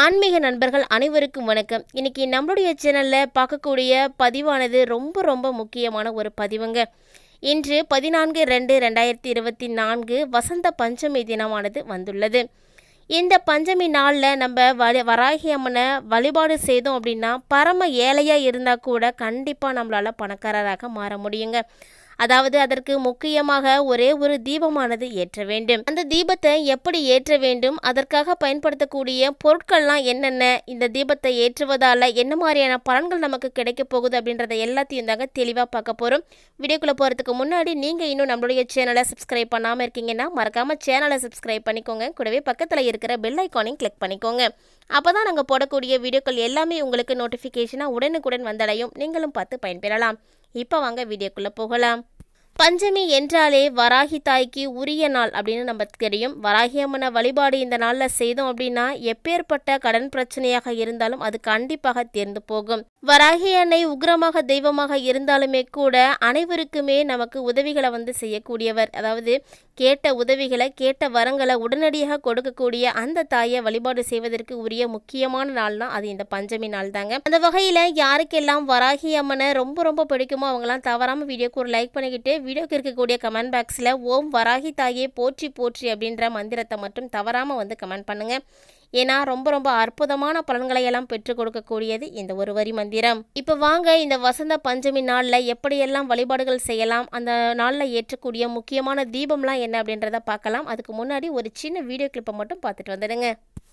ஆன்மீக நண்பர்கள் அனைவருக்கும் வணக்கம். இன்னைக்கு நம்மளுடைய சேனலில் பார்க்கக்கூடிய பதிவானது ரொம்ப ரொம்ப முக்கியமான ஒரு பதிவுங்க. இன்று பதினான்கு ரெண்டு ரெண்டாயிரத்தி இருபத்தி நான்கு வசந்த பஞ்சமி தினமானது வந்துள்ளது. இந்த பஞ்சமி நாளில் நம்ம வலி வராகி அம்மனை வழிபாடு செய்தோம் அப்படின்னா பரம ஏழையாக இருந்தால் கூட கண்டிப்பாக நம்மளால் பணக்காரராக மாற முடியுங்க. அதாவது அதற்கு முக்கியமாக ஒரே ஒரு தீபமானது ஏற்ற வேண்டும். அந்த தீபத்தை எப்படி ஏற்ற வேண்டும்? அதற்காக பயன்படுத்தக்கூடிய பொருட்கள்லாம் என்னென்ன? இந்த தீபத்தை ஏற்றுவதால என்ன மாதிரியான பலன்கள் நமக்கு கிடைக்க போகுது அப்படின்றத எல்லாத்தையும் தாங்க தெளிவாக பார்க்க போகிறோம் வீடியோக்குள்ளே போகிறதுக்கு முன்னாடி நீங்கள் இன்னும் நம்மளுடைய சேனலை சப்ஸ்கிரைப் பண்ணாமல் இருக்கீங்கன்னா மறக்காமல் சேனலை சப்ஸ்கிரைப் பண்ணிக்கோங்க. கூடவே பக்கத்தில் இருக்கிற பெல் ஐக்கானையும் கிளிக் பண்ணிக்கோங்க. அப்போ தான் நாங்கள் போடக்கூடிய வீடியோக்கள் எல்லாமே உங்களுக்கு நோட்டிஃபிகேஷனாக உடனுக்குடன் வந்தடையும். நீங்களும் பார்த்து பயன்பெறலாம். இப்போ வாங்க வீடியோக்குள்ளே போகலாம். பஞ்சமி என்றாலே வராகி தாய்க்கு உரிய நாள் அப்படின்னு நமக்கு தெரியும். வராகி அம்மனை வழிபாடு இந்த நாளில் செய்தோம் அப்படின்னா எப்பேற்பட்ட கடன் பிரச்சனையாக இருந்தாலும் அது கண்டிப்பாக தேர்ந்து போகும். வராகி அன்னை உக்ரமாக தெய்வமாக இருந்தாலுமே கூட அனைவருக்குமே நமக்கு உதவிகளை வந்து செய்யக்கூடியவர். அதாவது கேட்ட உதவிகளை கேட்ட வரங்களை உடனடியாக கொடுக்கக்கூடிய அந்த தாயை வழிபாடு செய்வதற்கு உரிய முக்கியமான நாள்னா அது இந்த பஞ்சமி நாள் தாங்க. அந்த வகையில் யாருக்கெல்லாம் வராகி அம்மனை ரொம்ப ரொம்ப பிடிக்குமோ அவங்களாம் தவறாமல் வீடியோக்கு ஒரு லைக் பண்ணிக்கிட்டு வீடியோக்கு இருக்கக்கூடிய கமெண்ட் பாக்ஸில் ஓம் வராகி தாயே போற்றி போற்றி அப்படின்ற மந்திரத்தை மட்டும் தவறாமல் வந்து கமெண்ட் பண்ணுங்கள் ஏன்னா ரொம்ப ரொம்ப அற்புதமான பலன்களை எல்லாம் பெற்றுக் கொடுக்கக்கூடியது இந்த ஒரு வரி மந்திரம். இப்போ வாங்க இந்த வசந்த பஞ்சமி நாளில் எப்படியெல்லாம் வழிபாடுகள் செய்யலாம் அந்த நாளில் ஏற்றக்கூடிய முக்கியமான தீபம்லாம் என்ன அப்படின்றத பார்க்கலாம். அதுக்கு முன்னாடி ஒரு சின்ன வீடியோ கிளிப்பை மட்டும் பார்த்துட்டு வந்துடுங்க.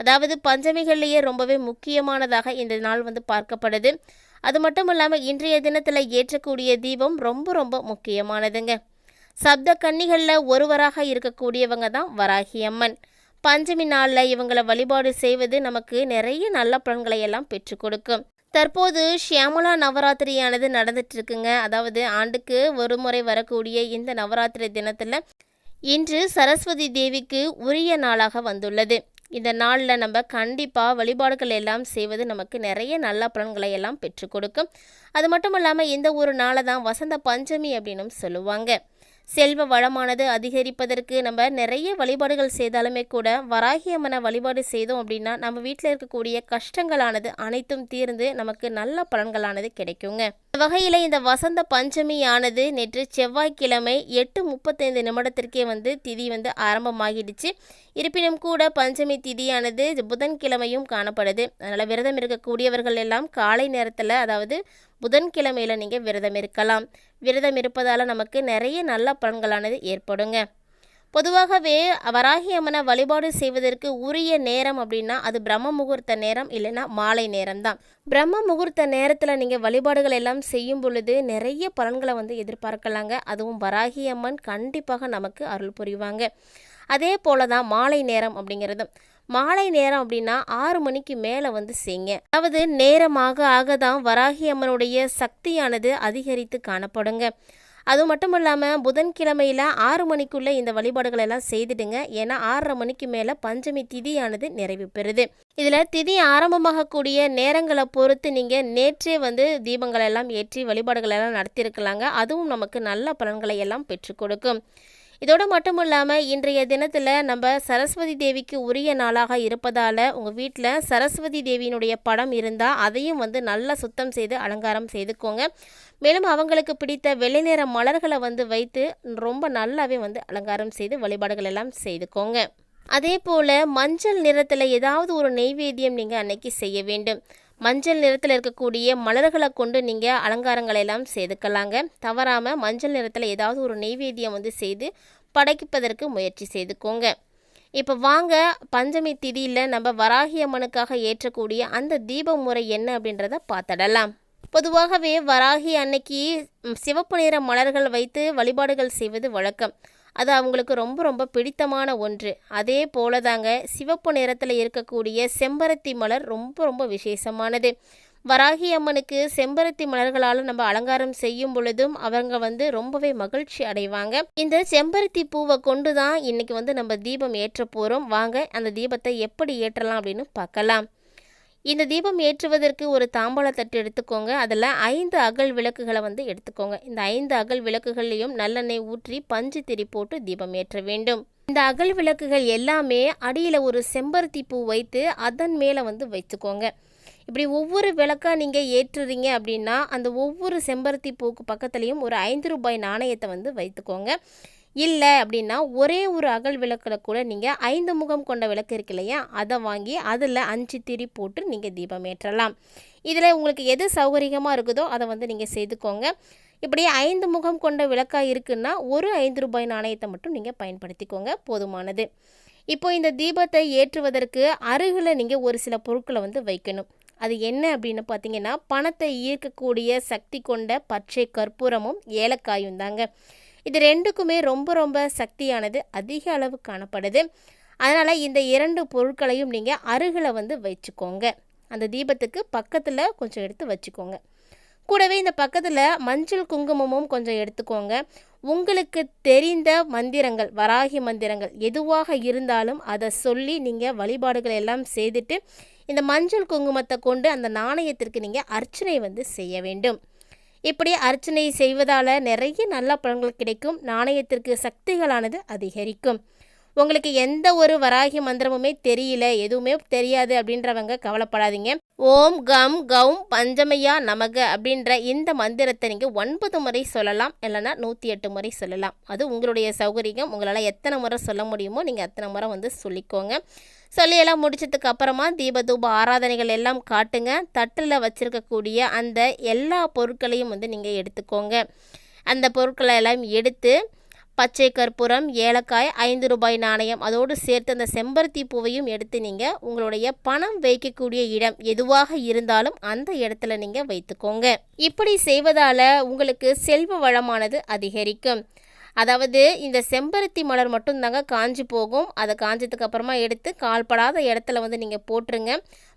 அதாவது பஞ்சமிகள்லேயே ரொம்பவே முக்கியமானதாக இந்த நாள் வந்து பார்க்கப்படுது. அது மட்டும் இல்லாமல் இன்றைய தினத்தில் ஏற்றக்கூடிய தீபம் ரொம்ப ரொம்ப முக்கியமானதுங்க. சப்த கன்னிகளில் ஒருவராக இருக்கக்கூடியவங்க தான் வராகி அம்மன். பஞ்சமி நாளில் இவங்களை வழிபாடு செய்வது நமக்கு நிறைய நல்ல பலன்களை எல்லாம் பெற்றுக் கொடுக்கும். தற்போது ஷியாமலா நவராத்திரியானது நடந்துட்டு இருக்குங்க. அதாவது ஆண்டுக்கு ஒரு முறை வரக்கூடிய இந்த நவராத்திரி தினத்தில் இன்று சரஸ்வதி தேவிக்கு உரிய நாளாக வந்துள்ளது. இந்த நாளில் நம்ம கண்டிப்பாக வழிபாடுகள் எல்லாம் செய்வது நமக்கு நிறைய நல்ல பலன்களை எல்லாம் பெற்று கொடுக்கும். அது மட்டும் இல்லாமல் இந்த ஒரு நாளை தான் வசந்த பஞ்சமி அப்படின்னும் சொல்லுவாங்க. செல்வ வளமானது அதிகரிப்பதற்கு நம்ம நிறைய வழிபாடுகள் செய்தாலுமே கூட வராகி அம்மனை வழிபாடு செய்தோம் அப்படின்னா நம்ம வீட்டில் இருக்கக்கூடிய கஷ்டங்களானது அனைத்தும் தீர்ந்து நமக்கு நல்ல பலன்களானது கிடைக்குங்க. வகையில் இந்த வசந்த பஞ்சமியானது நேற்று செவ்வாய்க்கிழமை எட்டு முப்பத்தைந்து நிமிடத்திற்கே வந்து திதி வந்து ஆரம்பமாகிடுச்சு. இருப்பினும் கூட பஞ்சமி திதியானது புதன்கிழமையும் காணப்படுது. அதனால் விரதம் இருக்கக்கூடியவர்கள் எல்லாம் காலை நேரத்தில் அதாவது புதன்கிழமையில் நீங்கள் விரதம் இருக்கலாம். விரதம் இருப்பதால் நமக்கு நிறைய நல்ல பலன்களானது ஏற்படுங்க. பொதுவாகவே வராகி அம்மனை வழிபாடு செய்வதற்கு உரிய நேரம் அப்படின்னா அது பிரம்ம முகூர்த்த நேரம் இல்லைன்னா மாலை நேரம் தான் பிரம்ம முகூர்த்த நேரத்தில் நீங்கள் வழிபாடுகள் எல்லாம் செய்யும் பொழுது நிறைய பலன்களை வந்து எதிர்பார்க்கலாங்க. அதுவும் வராகி அம்மன் கண்டிப்பாக நமக்கு அருள் புரிவாங்க. அதே போல தான் மாலை நேரம் அப்படிங்கிறது மாலை நேரம் அப்படின்னா ஆறு மணிக்கு மேலே வந்து செய்யுங்க. அதாவது நேரமாக ஆக தான் வராகி அம்மனுடைய சக்தியானது அதிகரித்து காணப்படுங்க. அது மட்டும் இல்லாமல் புதன்கிழமையில் ஆறு மணிக்குள்ளே இந்த வழிபாடுகள் எல்லாம் செய்துடுங்க. ஏன்னா ஆறரை மணிக்கு மேலே பஞ்சமி திதியானது நிறைவு பெறுது. இதில் திதி ஆரம்பமாகக்கூடிய நேரங்களை பொறுத்து நீங்கள் நேற்றே வந்து தீபங்கள் எல்லாம் ஏற்றி வழிபாடுகள் எல்லாம் நடத்தியிருக்கலாங்க. அதுவும் நமக்கு நல்ல பலன்களை எல்லாம் பெற்றுக் கொடுக்கும். இதோடு மட்டும் இல்லாமல் இன்றைய தினத்தில் நம்ம சரஸ்வதி தேவிக்கு உரிய நாளாக இருப்பதால் உங்கள் வீட்டில் சரஸ்வதி தேவியினுடைய படம் இருந்தால் அதையும் வந்து நல்லா சுத்தம் செய்து அலங்காரம் செய்துக்கோங்க. மேலும் அவங்களுக்கு பிடித்த வெள்ளை நிற மலர்களை வந்து வைத்து ரொம்ப நல்லாவே வந்து அலங்காரம் செய்து வழிபாடுகள் எல்லாம் செய்துக்கோங்க. அதே போல் மஞ்சள் நிறத்தில் ஏதாவது ஒரு நெய்வேத்தியம் நீங்கள் அன்னைக்கு செய்ய வேண்டும். மஞ்சள் நிறத்தில் இருக்கக்கூடிய மலர்களை கொண்டு நீங்கள் அலங்காரங்களை எல்லாம் செதுக்கலாங்க தவறாமல் மஞ்சள் நிறத்தில் ஏதாவது ஒரு நெய்வேத்தியம் வந்து செய்து படைப்பதற்கு முயற்சி செய்துக்கோங்க. இப்போ வாங்க பஞ்சமி திதியில் நம்ம வராகி அம்மனுக்காக ஏற்றக்கூடிய அந்த தீப முறை என்ன அப்படின்றத பார்த்துடலாம். பொதுவாகவே வராகி அன்னைக்கு சிவப்பு நிற மலர்கள் வைத்து வழிபாடுகள் செய்வது வழக்கம். அது அவங்களுக்கு ரொம்ப ரொம்ப பிடித்தமான ஒன்று. அதே போல தாங்க சிவப்பு நிறத்தில் இருக்கக்கூடிய செம்பருத்தி மலர் ரொம்ப ரொம்ப விசேஷமானது. வராகி அம்மனுக்கு செம்பருத்தி மலர்களால் நம்ம அலங்காரம் செய்யும் பொழுதும் அவங்க வந்து ரொம்பவே மகிழ்ச்சி அடைவாங்க. இந்த செம்பருத்தி பூவை கொண்டு தான் இன்னைக்கு வந்து நம்ம தீபம் ஏற்ற போகிறோம் வாங்க அந்த தீபத்தை எப்படி ஏற்றலாம் அப்படின்னு பார்க்கலாம். இந்த தீபம் ஏற்றுவதற்கு ஒரு தாம்பாள தட்டு எடுத்துக்கோங்க. அதில் ஐந்து அகல் விளக்குகளை வந்து எடுத்துக்கோங்க. இந்த ஐந்து அகல் விளக்குகள்லையும் நல்லெண்ணெய் ஊற்றி பஞ்சு திரி போட்டு தீபம் ஏற்ற வேண்டும். இந்த அகல் விளக்குகள் எல்லாமே அடியில் ஒரு செம்பருத்தி பூ வைத்து அதன் மேலே வந்து வைத்துக்கோங்க. இப்படி ஒவ்வொரு விளக்காக நீங்கள் ஏற்றுறீங்க அப்படின்னா அந்த ஒவ்வொரு செம்பருத்தி பூக்கு பக்கத்துலேயும் ஒரு ஐந்து ரூபாய் நாணயத்தை வந்து வைத்துக்கோங்க. இல்லை அப்படின்னா ஒரே ஒரு அகல் விளக்கில் கூட நீங்கள் ஐந்து முகம் கொண்ட விளக்கு இருக்கு இல்லையா? அதை வாங்கி அதில் அஞ்சு திரி போட்டு நீங்கள் தீபம் ஏற்றலாம். இதில் உங்களுக்கு எது சௌகரியமாக இருக்குதோ அதை வந்து நீங்கள் செய்துக்கோங்க. இப்படி ஐந்து முகம் கொண்ட விளக்காக இருக்குன்னா ஒரு ஐந்து ரூபாய் நாணயத்தை மட்டும் நீங்கள் பயன்படுத்திக்கோங்க. போதுமானது. இப்போ இந்த தீபத்தை ஏற்றுவதற்கு அருகில் நீங்கள் ஒரு சில பொருட்களை வந்து வைக்கணும். அது என்ன அப்படின்னு பார்த்தீங்கன்னா பணத்தை ஈர்க்கக்கூடிய சக்தி கொண்ட பச்சை கற்பூரமும் ஏலக்காயும் தாங்க. இது ரெண்டுக்குமே ரொம்ப ரொம்ப சக்தியானது அதிக அளவு காணப்படுது. அதனால் இந்த இரண்டு பொருட்களையும் நீங்கள் அருகில் வந்து வச்சுக்கோங்க. அந்த தீபத்துக்கு பக்கத்தில் கொஞ்சம் எடுத்து வச்சுக்கோங்க. கூடவே இந்த பக்கத்தில் மஞ்சள் குங்குமமும் கொஞ்சம் எடுத்துக்கோங்க. உங்களுக்கு தெரிந்த மந்திரங்கள் வராகி மந்திரங்கள் எதுவாக இருந்தாலும் அதை சொல்லி நீங்கள் வழிபாடுகள் எல்லாம் செய்துட்டு இந்த மஞ்சள் குங்குமத்தை கொண்டு அந்த நாணயத்திற்கு நீங்கள் அர்ச்சனை வந்து செய்ய வேண்டும். இப்படி அர்ச்சனை செய்வதால் நிறைய நல்ல பலன்கள் கிடைக்கும். நாணயத்திற்கு சக்திகளானது அதிகரிக்கும். உங்களுக்கு எந்த ஒரு வராகி மந்திரமுமே தெரியல எதுவுமே தெரியாது அப்படின்றவங்க கவலைப்படாதீங்க. ஓம் கம் கௌம் பஞ்சமையா நமக அப்படின்ற இந்த மந்திரத்தை நீங்கள் ஒன்பது முறை சொல்லலாம் இல்லைன்னா நூற்றி எட்டு முறை சொல்லலாம். அது உங்களுடைய சௌகரியம். உங்களால் எத்தனை முறை சொல்ல முடியுமோ நீங்கள் அத்தனை முறை வந்து சொல்லிக்கோங்க. சொல்லி எல்லாம் முடிச்சதுக்கு அப்புறமா தீபதூப ஆராதனைகள் எல்லாம் காட்டுங்க. தட்டில் வச்சிருக்கக்கூடிய அந்த எல்லா பொருட்களையும் வந்து நீங்கள் எடுத்துக்கோங்க. அந்த பொருட்களை எல்லாம் எடுத்து பச்சை கற்பூரம் ஏலக்காய் ஐந்து ரூபாய் நாணயம் அதோடு சேர்த்து அந்த செம்பருத்தி பூவையும் எடுத்து நீங்கள் உங்களுடைய பணம் வைக்கக்கூடிய இடம் எதுவாக இருந்தாலும் அந்த இடத்துல நீங்கள் வைத்துக்கோங்க. இப்படி செய்வதால் உங்களுக்கு செல்வ வளமானது அதிகரிக்கும். அதாவது இந்த செம்பருத்தி மலர் மட்டும்தாங்க காஞ்சி போகும். அதை காஞ்சதுக்கப்புறமா எடுத்து கால்படாத இடத்துல வந்து நீங்கள் போட்டுருங்க.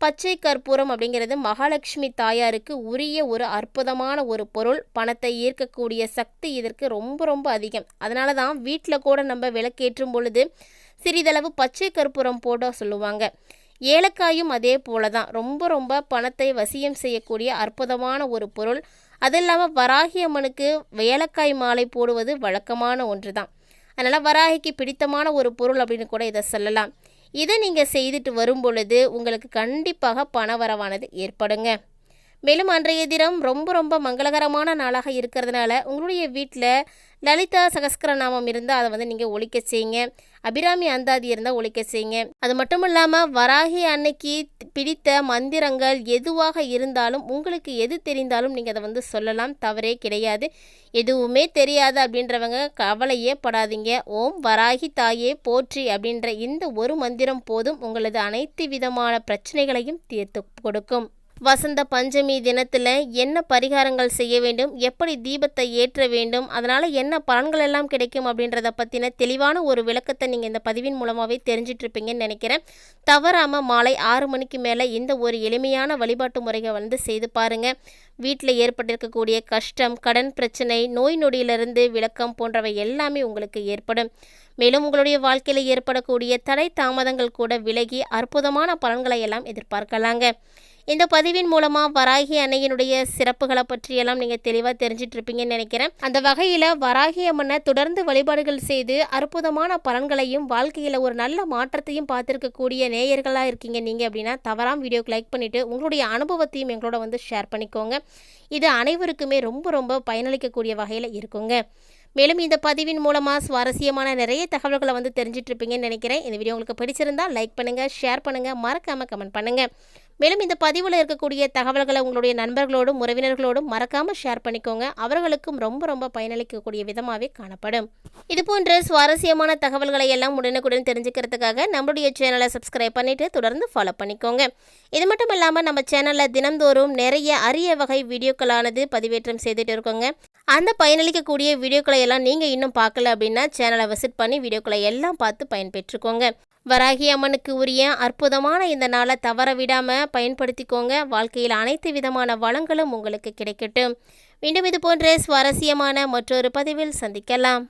பச்சை கற்பூரம் அப்படிங்கிறது மகாலட்சுமி தாயாருக்கு உரிய ஒரு அற்புதமான ஒரு பொருள். பணத்தை ஈர்க்கக்கூடிய சக்தி இதற்கு ரொம்ப ரொம்ப அதிகம். அதனால தான் வீட்டில் கூட நம்ம விளக்கேற்றும் பொழுது சிறிதளவு பச்சை கற்பூரம் போட சொல்லுவாங்க. ஏலக்காயும் அதே போல தான் ரொம்ப ரொம்ப பணத்தை வசியம் செய்யக்கூடிய அற்புதமான ஒரு பொருள். அது இல்லாமல் வராகி அம்மனுக்கு வேலக்காய் மாலை போடுவது வழக்கமான ஒன்று தான் அதனால் வராகிக்கு பிடித்தமான ஒரு பொருள் அப்படின்னு கூட இதை சொல்லலாம். இதை நீங்கள் செய்துட்டு வரும் பொழுது உங்களுக்கு கண்டிப்பாக பணவரவானது ஏற்படுங்க. மேலும் அன்றைய தினம் ரொம்ப ரொம்ப மங்களகரமான நாளாக இருக்கிறதுனால உங்களுடைய வீட்டில் லலிதா சகஸ்கரநாமம் இருந்தால் அதை வந்து நீங்கள் ஒழிக்க செய்யுங்க. அபிராமி அந்தாதி இருந்தால் ஒழிக்க செய்யுங்க. அது மட்டும் இல்லாமல் வராகி அன்னைக்கு பிடித்த மந்திரங்கள் எதுவாக இருந்தாலும் உங்களுக்கு எது தெரிந்தாலும் நீங்கள் அதை வந்து சொல்லலாம். தவறே கிடையாது. எதுவுமே தெரியாது அப்படின்றவங்க கவலையே படாதீங்க. ஓம் வராகி தாயே போற்றி அப்படின்ற இந்த ஒரு மந்திரம் போதும். உங்களது அனைத்து விதமான பிரச்சனைகளையும் தீர்த்து கொடுக்கும். வசந்த பஞ்சமி தினத்தில் என்ன பரிகாரங்கள் செய்ய வேண்டும்? எப்படி தீபத்தை ஏற்ற வேண்டும்? அதனால் என்ன பலன்கள் எல்லாம் கிடைக்கும் அப்படின்றத பற்றின தெளிவான ஒரு விளக்கத்தை நீங்கள் இந்த பதிவின் மூலமாகவே தெரிஞ்சிட்ருப்பீங்கன்னு நினைக்கிறேன். தவறாமல் மாலை ஆறு மணிக்கு மேலே இந்த ஒரு எளிமையான வழிபாட்டு முறையை வந்து செய்து பாருங்கள் வீட்டில் ஏற்பட்டிருக்கக்கூடிய கஷ்டம் கடன் பிரச்சனை நோய் நொடியிலிருந்து விளக்கம் போன்றவை எல்லாமே உங்களுக்கு ஏற்படும். மேலும் உங்களுடைய வாழ்க்கையில் ஏற்படக்கூடிய தடை தாமதங்கள் கூட விலகி அற்புதமான பலன்களை எல்லாம் எதிர்பார்க்கலாங்க. இந்த பதிவின் மூலமாக வராகி அன்னையினுடைய சிறப்புகளை பற்றியெல்லாம் நீங்கள் தெளிவாக தெரிஞ்சிட்டு இருப்பீங்கன்னு நினைக்கிறேன். அந்த வகையில் வராகி அம்மனை தொடர்ந்து வழிபாடுகள் செய்து அற்புதமான பலன்களையும் வாழ்க்கையில் ஒரு நல்ல மாற்றத்தையும் பார்த்துருக்கக்கூடிய நேயர்களாக இருக்கீங்க நீங்கள் அப்படின்னா தவறாம வீடியோக்கு லைக் பண்ணிவிட்டு உங்களுடைய அனுபவத்தையும் எங்களோட வந்து ஷேர் பண்ணிக்கோங்க. இது அனைவருக்குமே ரொம்ப ரொம்ப பயனளிக்கக்கூடிய வகையில் இருக்குங்க. மேலும் இந்த பதிவின் மூலமாக சுவாரஸ்யமான நிறைய தகவல்களை வந்து தெரிஞ்சிட்ருப்பீங்கன்னு நினைக்கிறேன். இந்த வீடியோ உங்களுக்கு பிடிச்சிருந்தால் லைக் பண்ணுங்கள் ஷேர் பண்ணுங்கள் மறக்காமல் கமெண்ட் பண்ணுங்கள் மேலும் இந்த பதிவில் இருக்கக்கூடிய தகவல்களை உங்களுடைய நண்பர்களோடும் உறவினர்களோடும் மறக்காமல் ஷேர் பண்ணிக்கோங்க. அவர்களுக்கும் ரொம்ப ரொம்ப பயனளிக்கக்கூடிய விதமாகவே காணப்படும். இது போன்ற சுவாரஸ்யமான தகவல்களை எல்லாம் உடனுக்குடன் தெரிஞ்சுக்கிறதுக்காக நம்மளுடைய சேனலை சப்ஸ்கிரைப் பண்ணிவிட்டு தொடர்ந்து ஃபாலோ பண்ணிக்கோங்க. இது மட்டும் இல்லாமல் நம்ம சேனலில் தினந்தோறும் நிறைய அரிய வகை வீடியோக்களானது பதிவேற்றம் செய்துட்டு இருக்கோங்க. அந்த பயனளிக்கக்கூடிய வீடியோக்களை எல்லாம் நீங்கள் இன்னும் பார்க்கல அப்படின்னா சேனலை விசிட் பண்ணி வீடியோக்களை எல்லாம் பார்த்து பயன்பெற்றுக்கோங்க. வராகி அம்மனுக்கு உரிய அற்புதமான இந்த நாளை தவற விடாமல் பயன்படுத்திக்கோங்க. வாழ்க்கையில் அனைத்து விதமான வளங்களும் உங்களுக்கு கிடைக்கட்டும். மீண்டும் இது போன்ற சுவாரஸ்யமான மற்றொரு பதிவில் சந்திக்கலாம்.